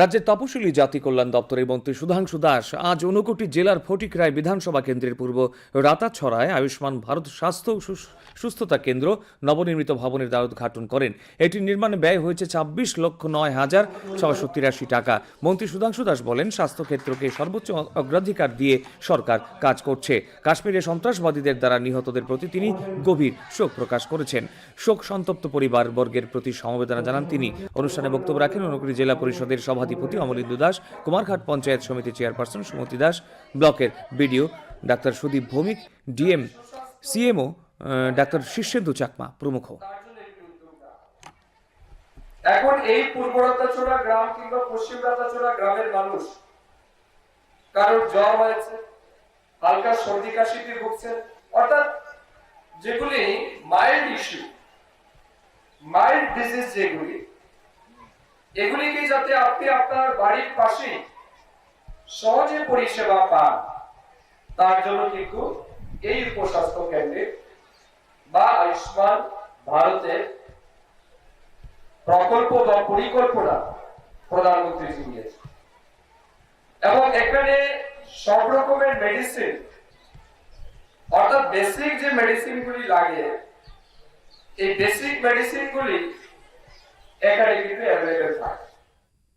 রাজ্যের তপশিলি জাতি কল্যাণ দপ্তরের মন্ত্রী সুধাংশু দাস আজ ঊনকোটি জেলার ফটিকরায় বিধানসভা কেন্দ্রের পূর্ব রাতাছড়ায় আয়ুষ্মান ভারত স্বাস্থ্য সুস্থতা কেন্দ্র নবনির্মিত ভবনের দ্বার উদ্ঘাটন করেন। এটির নির্মাণে ব্যয় হয়েছে ছাব্বিশ লক্ষ নয় হাজার ছশো তিরাশি টাকা। মন্ত্রী সুধাংশু দাস বলেন, স্বাস্থ্যক্ষেত্রকে সর্বোচ্চ অগ্রাধিকার দিয়ে সরকার কাজ করছে। কাশ্মীরে সন্ত্রাসবাদীদের দ্বারা নিহতদের প্রতি তিনি গভীর শোক প্রকাশ করেছেন। শোক সন্তপ্ত পরিবার বর্গের প্রতি সমবেদনা জানান তিনি। অনুষ্ঠানে বক্তব্য রাখেন ঊনকোটি জেলা পরিষদের সভাধিপতি অমলিন্দু দাস, কুমারঘাট পঞ্চায়েত সমিতি চেয়ারপারসন সুমতি দাস, ব্লকের BDO doctor Sudip Bhowmik, DM, CMO doctor Shirshendu Chakma প্রমুখ। এখন এই পূর্ব রাতাচোড়া গ্রাম কিংবা পশ্চিম রাতাচোড়া গ্রামের মানুষ, কারোর জ্বর হয়েছে, হালকা সর্দি কাশিতে ভুগছেন, অর্থাৎ যেগুলি মাইল্ড ইস্যু, মাইল্ড ডিজিজ যেগুলি এগুলিকে যাতে আপনি আপনার বাড়ির পাশে সহজে পরিষেবা পান, তার জন্য কিন্তু এই উপস্বাস্থ্য কেন্দ্রে বা আয়ুষ্মান ভারতের প্রকল্প বা পরিকল্পনা প্রধানমন্ত্রী নিয়েছে এবং এখানে সব রকমের মেডিসিন অর্থাৎ বেসিক যে মেডিসিন গুলি লাগে, এই বেসিক মেডিসিন গুলি এখানে কিন্তু অ্যাভেলেবেল থাকে